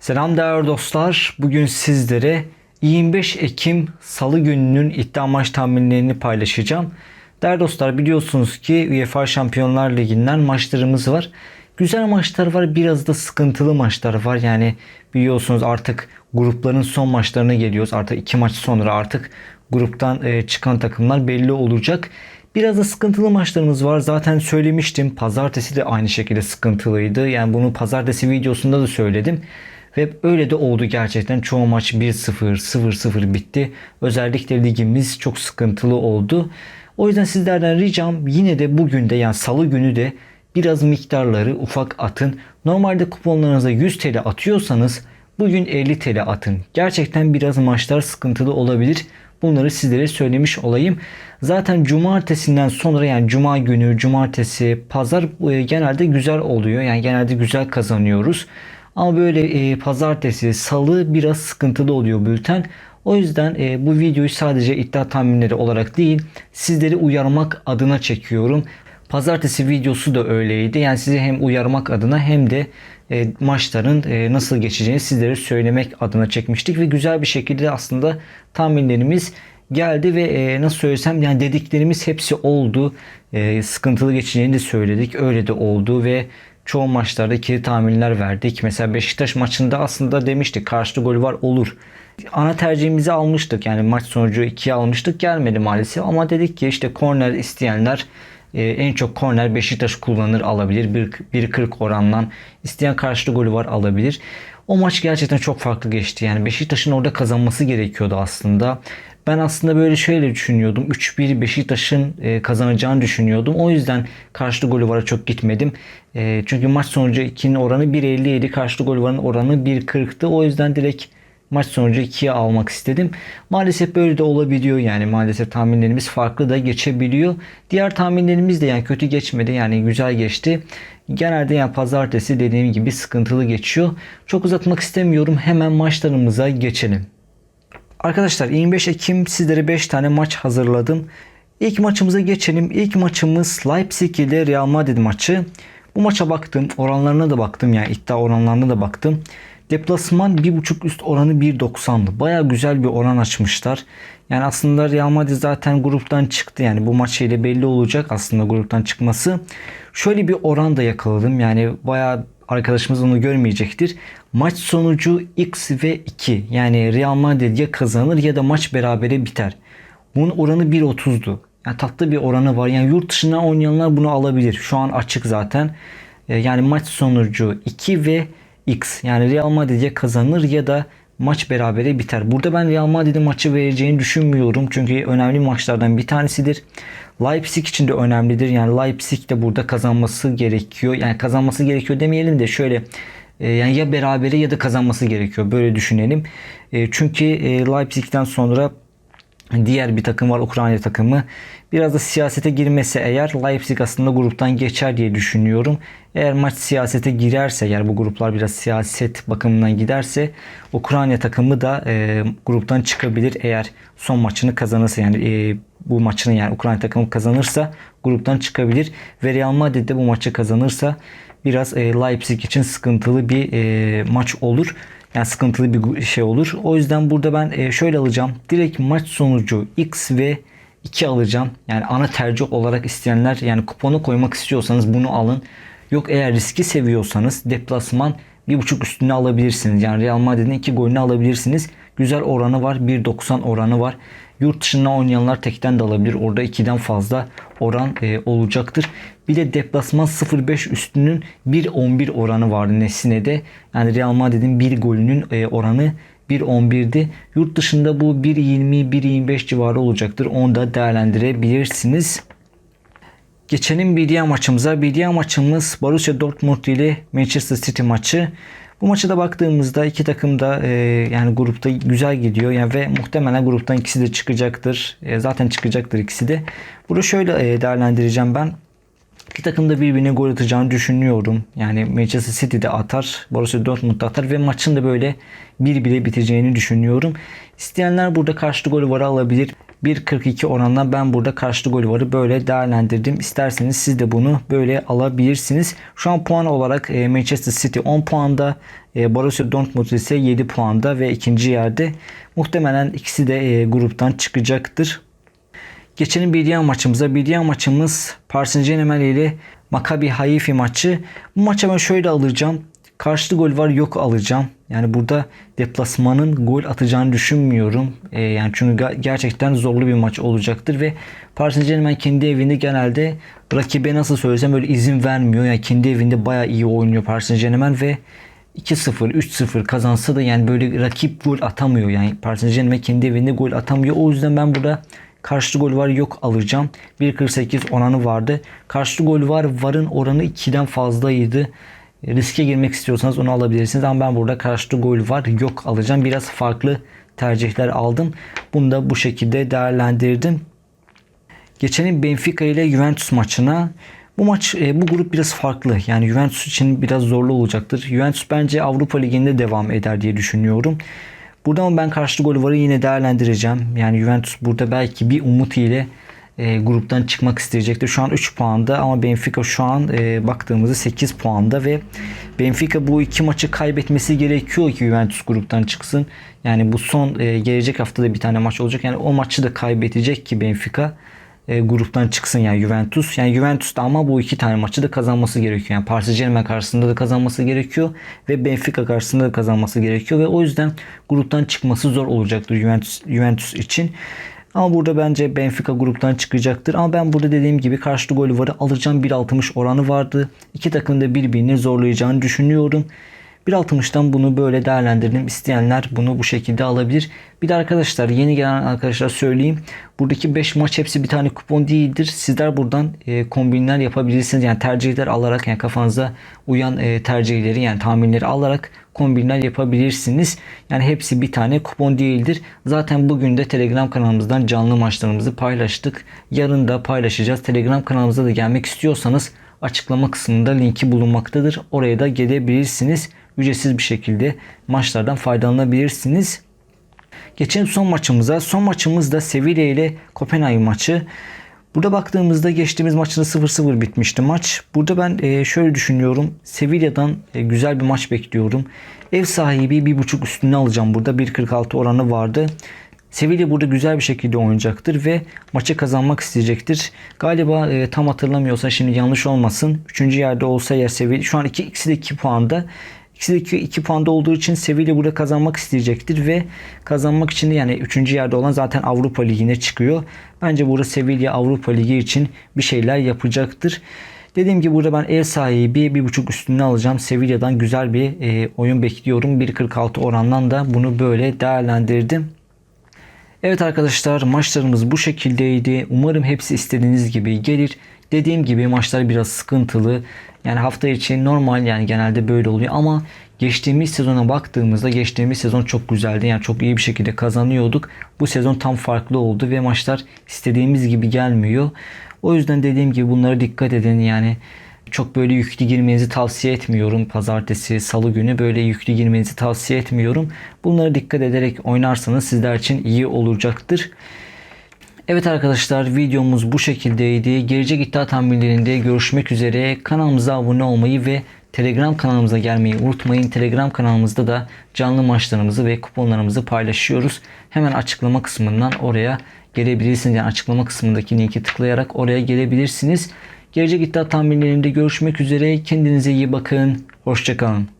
Selam değerli dostlar. Bugün sizlere 25 Ekim Salı gününün iddia maç tahminlerini paylaşacağım. Değerli dostlar biliyorsunuz ki UEFA Şampiyonlar Ligi'nden maçlarımız var. Güzel maçlar var, biraz da sıkıntılı maçlar var. Yani biliyorsunuz artık grupların son maçlarına geliyoruz. Artık iki maç sonra artık gruptan e, çıkan takımlar belli olacak. Biraz da sıkıntılı maçlarımız var. Zaten söylemiştim. Pazartesi de aynı şekilde sıkıntılıydı. Yani bunu pazartesi videosunda da söyledim. Ve öyle de oldu gerçekten. Çoğu maç 1-0, 0-0 bitti. Özellikle ligimiz çok sıkıntılı oldu. O yüzden sizlerden ricam yine de bugün de yani salı günü de biraz miktarları ufak atın. Normalde kuponlarınıza 100 TL atıyorsanız bugün 50 TL atın. Gerçekten biraz maçlar sıkıntılı olabilir. Bunları sizlere söylemiş olayım. Zaten cumartesinden sonra yani cuma günü, cumartesi, pazar e, genelde güzel oluyor. Yani genelde güzel kazanıyoruz. Ama böyle e, pazartesi, salı biraz sıkıntılı oluyor bülten. O yüzden e, bu videoyu sadece iddia tahminleri olarak değil, sizleri uyarmak adına çekiyorum. Pazartesi videosu da öyleydi. Yani sizi hem uyarmak adına hem de e, maçların e, nasıl geçeceğini sizlere söylemek adına çekmiştik ve güzel bir şekilde aslında tahminlerimiz geldi ve e, nasıl söylesem yani dediklerimiz hepsi oldu. E, sıkıntılı geçeceğini de söyledik. Öyle de oldu ve çoğu maçlarda ikili tahminler verdik. Mesela Beşiktaş maçında aslında demiştik karşıda gol var olur. Ana tercihimizi almıştık. Yani maç sonucu 2'ye almıştık. Gelmedi maalesef. Ama dedik ki işte korner isteyenler e, en çok korner Beşiktaş kullanır alabilir. 1.40 orandan. isteyen karşıda golü var alabilir. O maç gerçekten çok farklı geçti. Yani Beşiktaş'ın orada kazanması gerekiyordu aslında. Ben aslında böyle şöyle düşünüyordum. 3-1 Beşiktaş'ın e, kazanacağını düşünüyordum. O yüzden karşılı golü vara çok gitmedim. E, çünkü maç sonucu 2'nin oranı 1.57. Karşılı golü varın oranı 1.40'tı. O yüzden direkt maç sonucu 2'ye almak istedim. Maalesef böyle de olabiliyor yani maalesef tahminlerimiz farklı da geçebiliyor. Diğer tahminlerimiz de yani kötü geçmedi yani güzel geçti. Genelde yani pazartesi dediğim gibi sıkıntılı geçiyor. Çok uzatmak istemiyorum hemen maçlarımıza geçelim. Arkadaşlar 25 Ekim sizlere 5 tane maç hazırladım. İlk maçımıza geçelim. İlk maçımız Leipzig ile Real Madrid maçı. Bu maça baktım. Oranlarına da baktım yani iddia oranlarına da baktım. Deplasman 1.5 üst oranı 1.90'dı. Baya güzel bir oran açmışlar. Yani aslında Real Madrid zaten gruptan çıktı. Yani bu maç ile belli olacak aslında gruptan çıkması. Şöyle bir oran da yakaladım. Yani baya arkadaşımız onu görmeyecektir. Maç sonucu x ve 2 yani Real Madrid ya kazanır ya da maç berabere biter. Bunun oranı 1.30'du. Yani tatlı bir oranı var. Yani yurt dışından oynayanlar bunu alabilir. Şu an açık zaten. Yani maç sonucu 2 ve X. Yani Real Madrid ya kazanır ya da maç berabere biter. Burada ben Real Madrid'in maçı vereceğini düşünmüyorum. Çünkü önemli maçlardan bir tanesidir. Leipzig için de önemlidir. Yani Leipzig de burada kazanması gerekiyor. Yani kazanması gerekiyor demeyelim de şöyle yani ya berabere ya da kazanması gerekiyor. Böyle düşünelim. Çünkü Leipzig'ten sonra diğer bir takım var Ukrayna takımı. Biraz da siyasete girmese eğer Leipzig aslında gruptan geçer diye düşünüyorum. Eğer maç siyasete girerse eğer bu gruplar biraz siyaset bakımından giderse Ukrayna takımı da e, gruptan çıkabilir eğer son maçını kazanırsa yani e, bu maçını yani Ukrayna takımı kazanırsa gruptan çıkabilir ve Real Madrid de bu maçı kazanırsa biraz e, Leipzig için sıkıntılı bir e, maç olur. Yani sıkıntılı bir şey olur. O yüzden burada ben e, şöyle alacağım. Direkt maç sonucu X ve 2 alacağım. Yani ana tercih olarak isteyenler yani kuponu koymak istiyorsanız bunu alın. Yok eğer riski seviyorsanız deplasman 1.5 üstüne alabilirsiniz. Yani Real Madrid'in 2 golünü alabilirsiniz. Güzel oranı var. 1.90 oranı var. Yurt dışında oynayanlar tekten de alabilir. Orada 2'den fazla oran e, olacaktır. Bir de deplasman 0.5 üstünün 1.11 oranı vardı Nesine'de. Yani Real Madrid'in 1 golünün e, oranı 1.11'di. Yurt dışında bu 1.20-1.25 civarı olacaktır. Onu da değerlendirebilirsiniz. Geçelim bir diğer maçımıza. Bir diğer maçımız Borussia Dortmund ile Manchester City maçı. Bu maça da baktığımızda iki takım da e, yani grupta güzel gidiyor yani ve muhtemelen gruptan ikisi de çıkacaktır. E, zaten çıkacaktır ikisi de. Bunu şöyle e, değerlendireceğim ben. İki takım da birbirine gol atacağını düşünüyorum. Yani Manchester City de atar, Borussia Dortmund da atar ve maçın da böyle bir bile biteceğini düşünüyorum. İsteyenler burada karşılı golü var alabilir. 1.42 oranla ben burada karşılı gol varı böyle değerlendirdim. İsterseniz siz de bunu böyle alabilirsiniz. Şu an puan olarak e, Manchester City 10 puanda, e, Borussia Dortmund ise 7 puanda ve ikinci yerde. Muhtemelen ikisi de e, gruptan çıkacaktır. Geçelim diğer maçımıza. Diğer maçımız Paris Saint Germain ile Maccabi Haifa maçı. Bu maça ben şöyle alacağım. Karşılı gol var yok alacağım. Yani burada deplasmanın gol atacağını düşünmüyorum. Ee, yani çünkü gerçekten zorlu bir maç olacaktır ve Paris Saint Germain kendi evinde genelde rakibe nasıl söylesem böyle izin vermiyor. Yani kendi evinde bayağı iyi oynuyor Paris Saint Germain ve 2-0, 3-0 kazansa da yani böyle rakip gol atamıyor. Yani Paris Saint Germain kendi evinde gol atamıyor. O yüzden ben burada karşılı gol var yok alacağım. 1.48 oranı vardı. Karşılı gol var varın oranı 2'den fazlaydı. Riske girmek istiyorsanız onu alabilirsiniz. Ama ben burada karşılı gol var yok alacağım. Biraz farklı tercihler aldım. Bunu da bu şekilde değerlendirdim. Geçelim Benfica ile Juventus maçına. Bu maç e, bu grup biraz farklı. Yani Juventus için biraz zorlu olacaktır. Juventus bence Avrupa Ligi'nde devam eder diye düşünüyorum. Burada ama ben karşılı gol varı yine değerlendireceğim. Yani Juventus burada belki bir umut ile e, gruptan çıkmak isteyecektir. Şu an 3 puanda ama Benfica şu an e, baktığımızda 8 puanda ve Benfica bu iki maçı kaybetmesi gerekiyor ki Juventus gruptan çıksın. Yani bu son e, gelecek haftada bir tane maç olacak. Yani o maçı da kaybedecek ki Benfica e, gruptan çıksın yani Juventus. Yani Juventus da ama bu iki tane maçı da kazanması gerekiyor. Yani Paris Saint Germain karşısında da kazanması gerekiyor ve Benfica karşısında da kazanması gerekiyor ve o yüzden gruptan çıkması zor olacaktır Juventus, Juventus için. Ama burada bence Benfica gruptan çıkacaktır. Ama ben burada dediğim gibi karşılı golü varı alacağım 1.60 oranı vardı. İki takım da birbirini zorlayacağını düşünüyorum. 1.60'dan bunu böyle değerlendirdim. İsteyenler bunu bu şekilde alabilir. Bir de arkadaşlar yeni gelen arkadaşlar söyleyeyim. Buradaki 5 maç hepsi bir tane kupon değildir. Sizler buradan e, kombinler yapabilirsiniz. Yani tercihler alarak yani kafanıza uyan e, tercihleri yani tahminleri alarak kombinler yapabilirsiniz. Yani hepsi bir tane kupon değildir. Zaten bugün de Telegram kanalımızdan canlı maçlarımızı paylaştık. Yarın da paylaşacağız. Telegram kanalımıza da gelmek istiyorsanız açıklama kısmında linki bulunmaktadır. Oraya da gelebilirsiniz. Ücretsiz bir şekilde maçlardan faydalanabilirsiniz. Geçelim son maçımıza. Son maçımız da Sevilla ile Kopenhag maçı. Burada baktığımızda geçtiğimiz maçta 0-0 bitmişti maç. Burada ben e, şöyle düşünüyorum. Sevilla'dan e, güzel bir maç bekliyorum. Ev sahibi 1.5 üstüne alacağım burada. 1.46 oranı vardı. Sevilla burada güzel bir şekilde oynayacaktır ve maçı kazanmak isteyecektir. Galiba e, tam hatırlamıyorsa şimdi yanlış olmasın. 3. yerde olsa ya Sevilla şu an iki, ikisi de 2 puanda. İkisi de 2, 2 puanda olduğu için Sevilla burada kazanmak isteyecektir ve kazanmak için de yani 3. yerde olan zaten Avrupa Ligi'ne çıkıyor. Bence burada Sevilla Avrupa Ligi için bir şeyler yapacaktır. Dediğim gibi burada ben ev sahibi 1.5 üstüne alacağım. Sevilla'dan güzel bir e, oyun bekliyorum. 1.46 orandan da bunu böyle değerlendirdim. Evet arkadaşlar maçlarımız bu şekildeydi. Umarım hepsi istediğiniz gibi gelir. Dediğim gibi maçlar biraz sıkıntılı. Yani hafta içi normal yani genelde böyle oluyor ama geçtiğimiz sezona baktığımızda geçtiğimiz sezon çok güzeldi. Yani çok iyi bir şekilde kazanıyorduk. Bu sezon tam farklı oldu ve maçlar istediğimiz gibi gelmiyor. O yüzden dediğim gibi bunlara dikkat edin yani. Çok böyle yüklü girmenizi tavsiye etmiyorum. Pazartesi, salı günü böyle yüklü girmenizi tavsiye etmiyorum. Bunlara dikkat ederek oynarsanız sizler için iyi olacaktır. Evet arkadaşlar videomuz bu şekildeydi. Gelecek iddia tahminlerinde görüşmek üzere. Kanalımıza abone olmayı ve Telegram kanalımıza gelmeyi unutmayın. Telegram kanalımızda da canlı maçlarımızı ve kuponlarımızı paylaşıyoruz. Hemen açıklama kısmından oraya gelebilirsiniz. Yani açıklama kısmındaki linki tıklayarak oraya gelebilirsiniz. Gelecek iddia tahminlerinde görüşmek üzere. Kendinize iyi bakın. Hoşçakalın.